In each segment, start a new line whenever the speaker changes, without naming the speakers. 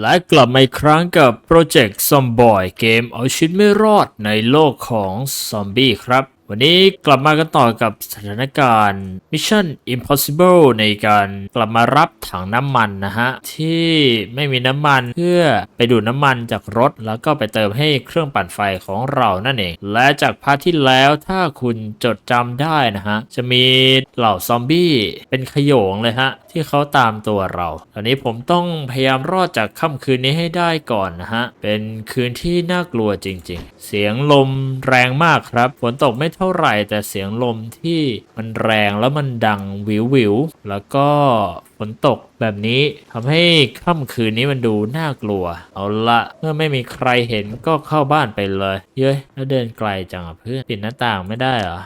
และกลับมาอีกครั้งกับโปรเจกต์ซอมบอยเกมเอาชีวิตไม่รอดในโลกของซอมบี้ครับ วันนี้กลับมากันต่อกับสถานการณ์ Mission Impossible ในการกลับมารับถังน้ำมันนะฮะ ที่ไม่มีน้ำมันเพื่อไปดูดน้ำมันจากรถ แล้วก็ไปเติมให้เครื่องปั่นไฟของเรานั่นเอง และจากพาร์ทที่แล้วถ้าคุณจดจำได้นะฮะ จะมีเหล่าซอมบี้เป็นขโยงเลยฮะ ที่เขาตามตัวเราตอนนี้ผมต้องพยายามรอดจากค่ำคืนนี้ให้ได้ก่อนนะฮะเป็นคืนที่น่ากลัวจริง ๆ เสียงลมแรงมากครับฝนตกไม่เท่าไหร่ แต่เสียงลมที่มันแรงแล้วมันดังวิววิวแล้วก็ฝนตกแบบนี้ทำให้ค่ำคืนนี้มันดูน่ากลัว เอาละเมื่อไม่มีใครเห็นก็เข้าบ้านไปเลย เย้ยแล้วเดินไกลจังอะเพื่อนปิดหน้าต่างไม่ได้เหรอ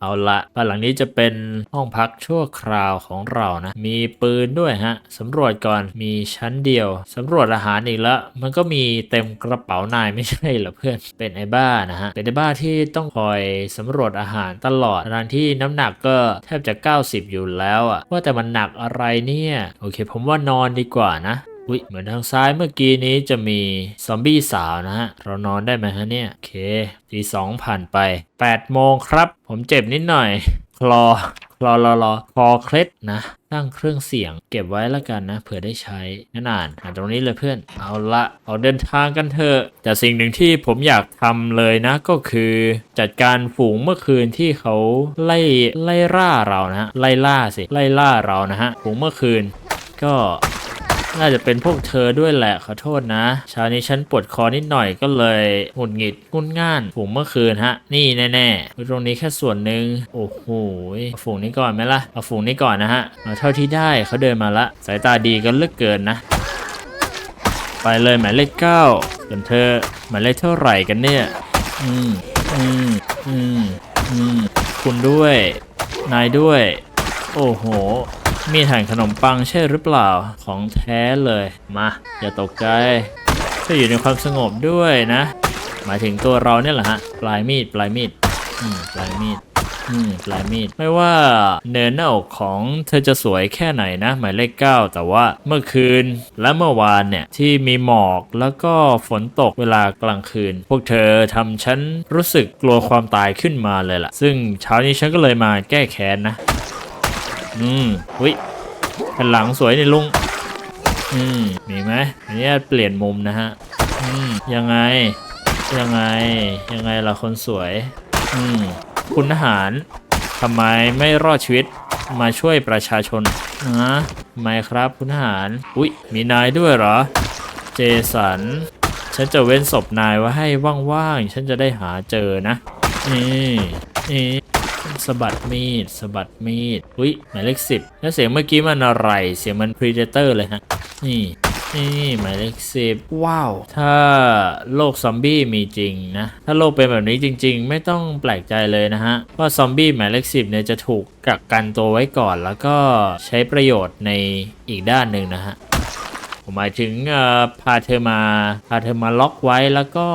เอาละบ้านหลังนี้จะเป็นห้องพักชั่วคราวของเรานะ มีปืนด้วยฮะสำรวจก่อนมีชั้นเดียวสำรวจอาหารอีกแล้วมันก็มีเต็มกระเป๋านายไม่ใช่เหรอเพื่อนเป็นไอ้บ้านะฮะเป็นไอ้บ้าที่ต้องคอยสำรวจอาหารตลอดทั้งที่น้ำหนักก็แทบจะ 90 อยู่แล้วอะว่าแต่มันหนักอะไรเนี่ย โอเค ผมว่านอนดีกว่านะ อุ๊ยเหมือนทางซ้ายเมื่อกี้นี้จะมีซอมบี้สาวนะฮะ เรานอนได้ไหมฮะเนี่ย โอเคตีสองผ่านไป8โมงครับ ผมเจ็บนิดหน่อย คลอคลอรอรอคอเคล็ดนะตั้งเครื่องเสียง เก็บไว้แล้วกันนะ เผื่อได้ใช้นั่นอ่านอ่านตรงนี้เลยเพื่อน เอาละออกเดินทางกันเถอะ แต่สิ่งหนึ่งที่ผมอยากทำเลยนะ ก็คือจัดการฝูงเมื่อคืนที่เขาไล่ไล่ล่าเรานะฮะไล่ล่าสิไล่ล่าเรานะฮะฝูงเมื่อคืน ก็ น่าจะเป็นพวกเธอด้วยแหละขอโทษนะเช้านี้ฉันปวดคอนิดหน่อยก็เลยหงุดหงิดงุนง่านฝูงเมื่อคืนฮะ นี่แน่ๆตรงนี้แค่ส่วนหนึ่งโอ้โหเอาฝูงนี้ก่อนไหมล่ะเอาฝูงนี้ก่อนนะฮะเอาเท่าที่ได้เขาเดินมาละ สายตาดีกันเลือกเกินนะ ไปเลยหมายเลขเก้าส่วนเธอหมายเลขเท่าไหร่กันเนี่ย อืมอืมอืมอืมคุณด้วย นายด้วย โอ้โห มีถังขนมปังใช่หรือเปล่าของแท้เลย มา อย่าตกใจก็อยู่ในความสงบด้วยนะ หมายถึงตัวเราเนี่ยแหละฮะ ปลายมีด ปลายมีด อืม ปลายมีด อืม ปลายมีด ไม่ว่าเนินหน้าอกของเธอจะสวยแค่ไหนนะ หมายเลขเก้าแต่ว่าเมื่อคืนและเมื่อวานเนี่ย ที่มีหมอกแล้วก็ฝนตกเวลากลางคืน พวกเธอทำฉันรู้สึกกลัวความตายขึ้นมาเลยล่ะ ซึ่งเช้านี้ฉันก็เลยมาแก้แค้นนะ อืมวิแผ่นหลังสวยนี่ลุง อืม มีไหมอันนี้เปลี่ยนมุมนะฮะ อืม ยังไง ยังไง ยังไงล่ะคนสวย อืม คุณทหารทำไมไม่รอดชีวิตมาช่วยประชาชนนะไม่ครับคุณทหาร อุ๊ย มีนายด้วยเหรอ เจสัน ฉันจะเว้นศพนายไว้ให้ว่างๆ ฉันจะได้หาเจอนะ นี่ นี่ สะบัดมีดสะบัดมีดอุ้ยหมายเลขสิบแล้วเสียงเมื่อกี้มันอะไร เสียงมัน Predator เลยฮะ นี่นี่หมายเลขสิบว้าว ถ้าโลกซอมบี้มีจริงนะ ถ้าโลกเป็นแบบนี้จริง ๆ ไม่ต้องแปลกใจเลยนะฮะว่าซอมบี้หมายเลขสิบเนี่ยจะถูกกักกันตัวไว้ก่อน แล้วก็ใช้ประโยชน์ในอีกด้านหนึ่งนะฮะ ผมหมายถึงพาเธอมาพาเธอมาล็อกไว้แล้วก็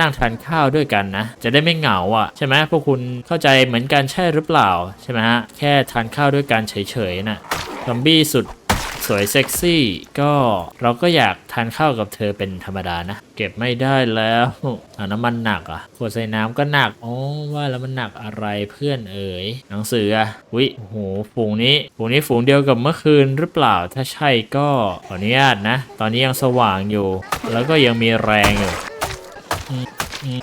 นั่งทานข้าวด้วยกันนะ จะได้ไม่เหงาอะใช่ไหมพวกคุณเข้าใจเหมือนกันใช่หรือเปล่าใช่ไหมฮะแค่ทานข้าวด้วยกันเฉยๆน่ะซอมบี้สุด สวยเซ็กซี่ก็เราก็อยากทานข้าวกับเธอเป็นธรรมดานะ เก็บไม่ได้แล้วอ่าน้ำมันหนักอะขวดใส่น้ำก็หนักอ๋อว่าแล้วมันหนักอะไรเพื่อนเอ๋ยหนังสืออะวิโอ้โหฝูงนี้ฝูงนี้ฝูงเดียวกับเมื่อคืนหรือเปล่าถ้าใช่ก็ขออนุญาตนะ ตอนนี้ยังสว่างอยู่ แล้วก็ยังมีแรงอยู่อืมอืม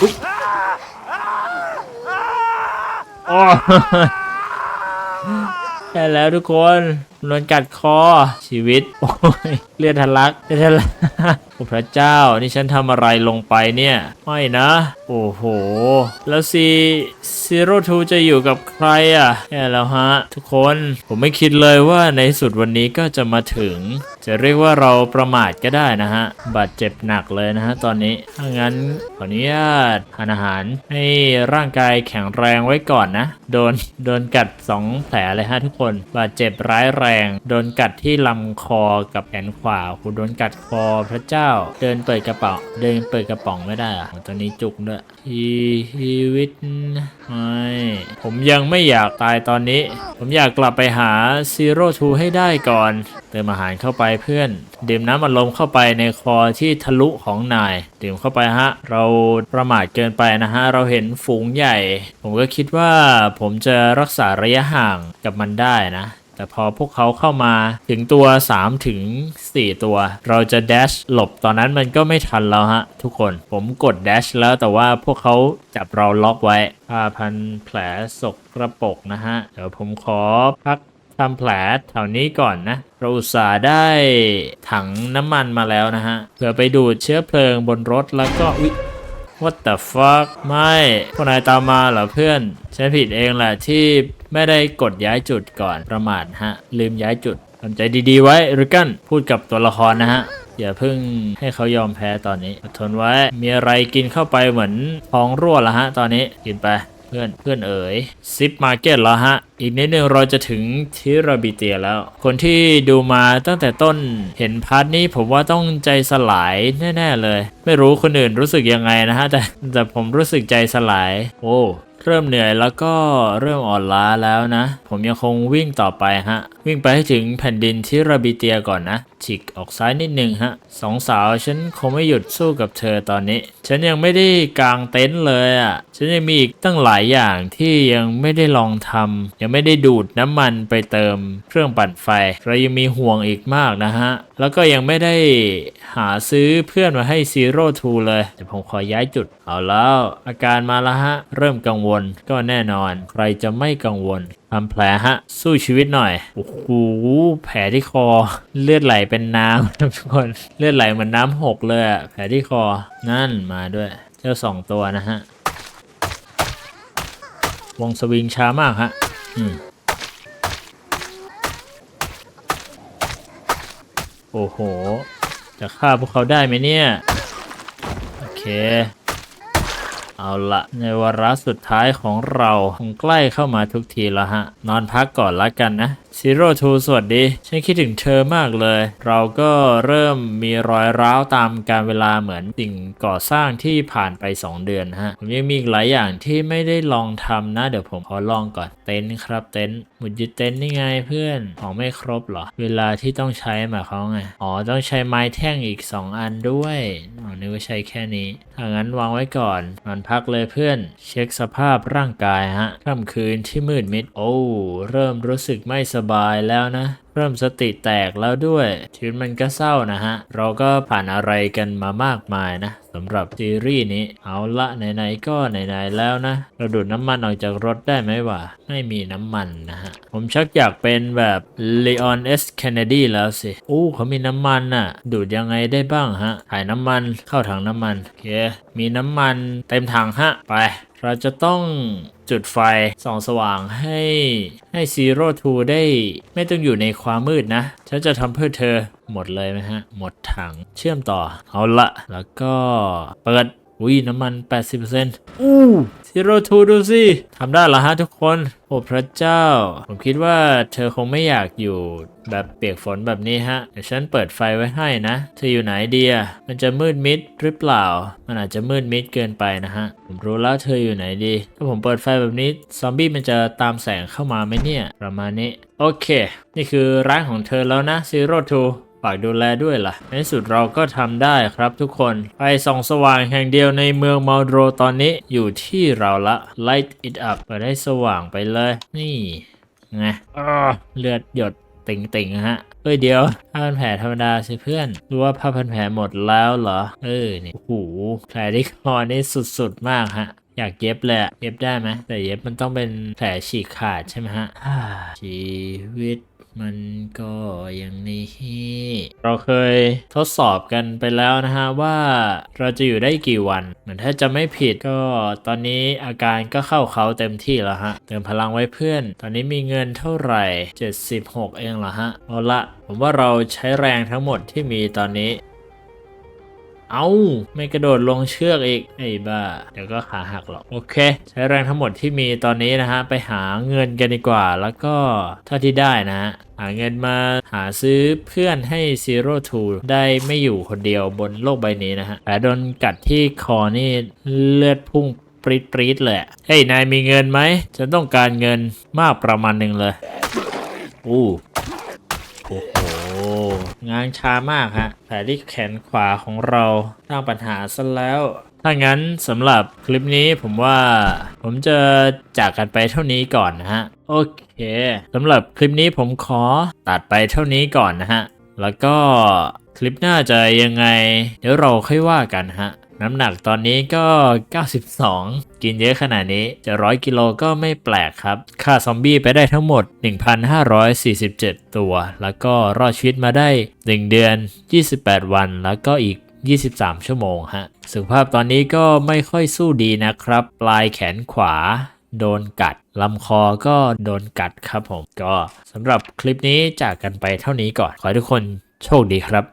อุ๊ยโอ้ใช่แล้วทุกคน โดนกัดคอชีวิต โอ้ยเลือดทะลักเลือดทะลักโอ้พระเจ้านี่ฉันทำอะไรลงไปเนี่ยไม่นะ โอ้โห แล้วซีซีโร่ทูจะอยู่กับใครอะแย่แล้วฮะ ทุกคนผมไม่คิดเลยว่าในสุดวันนี้ก็จะมาถึง จะเรียกว่าเราประมาทก็ได้นะฮะ บาดเจ็บหนักเลยนะฮะตอนนี้ถ้างั้นขออนุญาตทานอาหารให้ร่างกายแข็งแรงไว้ก่อนนะ โดนโดนกัด 2 แผลเลยฮะทุกคน บาดเจ็บร้ายแรงโดนกัดที่ลำคอกับแขนขวาโหโดนกัดคอพระเจ้า เดินเปิดกระเป๋า เดินเปิดกระป๋องไม่ได้อะตอนนี้จุกด้วยชีวิตไม่ผมยังไม่อยากตายตอนนี้ ผมอยากกลับไปหาซีโร่ทูให้ได้ก่อน เติมอาหารเข้าไปเพื่อน ดื่มน้ำอัดลมเข้าไปในคอที่ทะลุของนาย ดื่มเข้าไปฮะ เราประมาทเกินไปนะฮะ เราเห็นฝูงใหญ่ ผมก็คิดว่าผมจะรักษาระยะห่างกับมันได้นะ แต่พอพวกเขาเข้ามาถึงตัว3ถึง4 ตัว เราจะ dash หลบตอนนั้นมันก็ไม่ทันแล้วฮะทุกคนผมกด dash แล้วแต่ว่าพวกเขาจับเราล็อกไว้ผ้าพันแผลสกกระปกนะฮะ เดี๋ยวผมขอพักทำแผลแถวนี้ก่อนนะ เราอุตส่าห์ได้ถังน้ำมันมาแล้วนะฮะเพื่อไปดูดเชื้อเพลิงบนรถแล้วก็วิ What the fuck ไม่พวกนายตามมาเหรอเพื่อน ฉันผิดเองแหละที่ ไม่ได้กดย้ายจุดก่อนประมาทฮะ ลืมย้ายจุดทำใจดีๆไว้ริกันพูดกับตัวละครนะฮะอย่าเพิ่งให้เขายอมแพ้ตอนนี้อดทนไว้มีอะไรกินเข้าไปเหมือนท้องรั่วละฮะ ตอนนี้กินไปเพื่อนเพื่อนเอ๋ยซิปมาร์เก็ตแล้วฮะ อีกนิดนึงเราจะถึงทิราบิเตียแล้ว คนที่ดูมาตั้งแต่ต้นเห็นพาร์ทนี้ผมว่าต้องใจสลายแน่ ๆ เลย ไม่รู้คนอื่นรู้สึกยังไงนะฮะ แต่แต่ผมรู้สึกใจสลาย โอ้ เริ่มเหนื่อยแล้วก็เริ่มอ่อนล้าแล้วนะ ผมยังคงวิ่งต่อไปฮะ วิ่งไปให้ถึงแผ่นดินทิราบิเตียก่อนนะฉีกออกซ้ายนิดนึงฮะสองสาวฉันคงไม่หยุดสู้กับเธอตอนนี้ ฉันยังไม่ได้กางเต็นท์เลยอะ ฉันยังมีอีกตั้งหลายอย่างที่ยังไม่ได้ลองทำยังไม่ได้ดูดน้ำมันไปเติมเครื่องปั่นไฟ เรายังมีห่วงอีกมากนะฮะ แล้วก็ยังไม่ได้หาซื้อเพื่อนมาให้ซีโร่ทูเลยเดี๋ยวผมขอย้ายจุดเอาแล้วอาการมาแล้วฮะ เริ่มกังวลก็แน่นอน ใครจะไม่กังวลทำแผลฮะ สู้ชีวิตหน่อย โอ้โห แผลที่คอ เลือดไหลเป็นน้ำทุกคน เลือดไหลเหมือนน้ำหกเลยอะแผลที่คอ นั่นมาด้วย เจ้าสองตัวนะฮะ วงสวิงช้ามากฮะ อืมโอ้โห จะฆ่าพวกเขาได้ไหมเนี่ย โอเค เอาละในวาระสุดท้ายของเราคงใกล้เข้ามาทุกทีแล้วฮะ นอนพักก่อนละกันนะ Zero Two สวัสดี ฉันคิดถึงเธอมากเลย เราก็เริ่มมีรอยร้าวตามการเวลาเหมือนสิ่งก่อสร้างที่ผ่านไป 2 เดือนฮะ ผมยังมีอีกหลายอย่างที่ไม่ได้ลองทำนะ เดี๋ยวผมขอลองก่อน เต็นท์ครับเต็นท์หมุดยึดเต็นท์นี่ไงเพื่อนของไม่ครบเหรอ เวลาที่ต้องใช้หมายความว่าไง อ๋อ ต้องใช้ไม้แท่งอีก 2 อันด้วย อ๋อนึกว่าใช้แค่นี้ถ้างั้นวางไว้ก่อนนอนพักเลยเพื่อน เช็คสภาพร่างกายฮะค่ำคืนที่มืดมิด โอ้ เริ่มรู้สึกไม่สบายแล้วนะ เริ่มสติแตกแล้วด้วยชีวิตมันก็เศร้านะฮะ เราก็ผ่านอะไรกันมามากมายนะสำหรับซีรีส์นี้เอาละไหนๆก็ไหนๆแล้วนะ เราดูดน้ำมันออกจากรถได้ไหมวะไม่มีน้ำมันนะฮะ ผมชักอยากเป็นแบบ Leon S. Kennedy แล้วสิอู้เขามีน้ำมันน่ะ ดูดยังไงได้บ้างฮะถ่ายน้ำมันเข้าถังน้ำมันโอเคมีน้ำมันเต็มถังฮะ ไป เราจะต้อง จุดไฟส่องสว่างให้ให้ซีโร่ทูได้ไม่ต้องอยู่ในความมืดนะ ฉันจะทำเพื่อเธอหมดเลยไหมฮะ หมดถังเชื่อมต่อ เอาละแล้วก็เปิด อุ้ยน้ำมัน 80%อู้ Zero Two ดูสิทำได้เหรอฮะทุกคน โอ้พระเจ้า ผมคิดว่าเธอคงไม่อยากอยู่แบบเปียกฝนแบบนี้ฮะ เดี๋ยวฉันเปิดไฟไว้ให้นะ เธออยู่ไหนดีอะมันจะมืดมิดหรือเปล่า มันอาจจะมืดมิดเกินไปนะฮะ ผมรู้แล้วเธออยู่ไหนดี ถ้าผมเปิดไฟแบบนี้ ซอมบี้มันจะตามแสงเข้ามาไหมเนี่ย ประมาณนี้ โอเค นี่คือร้านของเธอแล้วนะ Zero Two ฝากดูแลด้วยล่ะ ในที่สุดเราก็ทำได้ครับทุกคนไฟส่องสว่างแห่งเดียวในเมืองมาโดรตอนนี้อยู่ที่เราละ light it up เปิดให้สว่างไปเลย นี่ไงอ้อเลือดหยดติ่งๆฮะเอ้ยเดี๋ยวผ้าพันแผลธรรมดาสิเพื่อน รู้ว่าผ้าพันแผลหมดแล้วเหรอ เออนี่โอ้โหแผลที่คอนี่สุดๆ มากฮะ อยากเย็บเลยอะเย็บได้ไหมแต่เย็บมันต้องเป็นแผลฉีกขาดใช่ไหมฮะฮ่าชีวิต มันก็อย่างนี้เราเคยทดสอบกันไปแล้วนะฮะว่าเราจะอยู่ได้กี่วันเหมือนถ้าจะไม่ผิดก็ตอนนี้อาการก็เข้าเขาเต็มที่แล้วฮะเติมพลังไว้เพื่อน ตอนนี้มีเงินเท่าไหร่ 76 เองเหรอฮะเอาละผมว่าเราใช้แรงทั้งหมดที่มีตอนนี้ เอาไม่กระโดดลงเชือกอีก ไอ้บ้า เดี๋ยวก็ขาหักหรอก โอเค ใช้แรงทั้งหมดที่มีตอนนี้นะฮะ ไปหาเงินกันดีกว่า แล้วก็เท่าที่ได้นะฮะหาเงินมาหาซื้อเพื่อนให้ Zero Two ได้ไม่อยู่คนเดียวบนโลกใบนี้นะฮะแต่โดนกัดที่คอนี่เลือดพุ่งปรีดปรีดๆเลยเฮ้ย นายมีเงินไหม ฉันต้องการเงินมากประมาณหนึ่งเลย อู้โอ้ งานช้ามากฮะแผลที่แขนขวาของเราสร้างปัญหาซะแล้ว ถ้างั้นสำหรับคลิปนี้ผมว่าผมจะจากกันไปเท่านี้ก่อนนะฮะ โอเคสำหรับคลิปนี้ผมขอตัดไปเท่านี้ก่อนนะฮะ แล้วก็คลิปหน้าจะยังไง เดี๋ยวเราค่อยว่ากันฮะ น้ำหนักตอนนี้ก็ 92 กินเยอะขนาดนี้จะร้อยกิโลก็ไม่แปลกครับฆ่าซอมบี้ไปได้ทั้งหมด 1,547 ตัว แล้วก็รอดชีวิตมาได้ 1 เดือน 28 วัน แล้วก็อีก 23 ชั่วโมงฮะ สุขภาพตอนนี้ก็ไม่ค่อยสู้ดีนะครับ ปลายแขนขวาโดนกัดลำคอก็โดนกัดครับผม ก็สำหรับคลิปนี้จากกันไปเท่านี้ก่อน ขอให้ทุกคนโชคดีครับ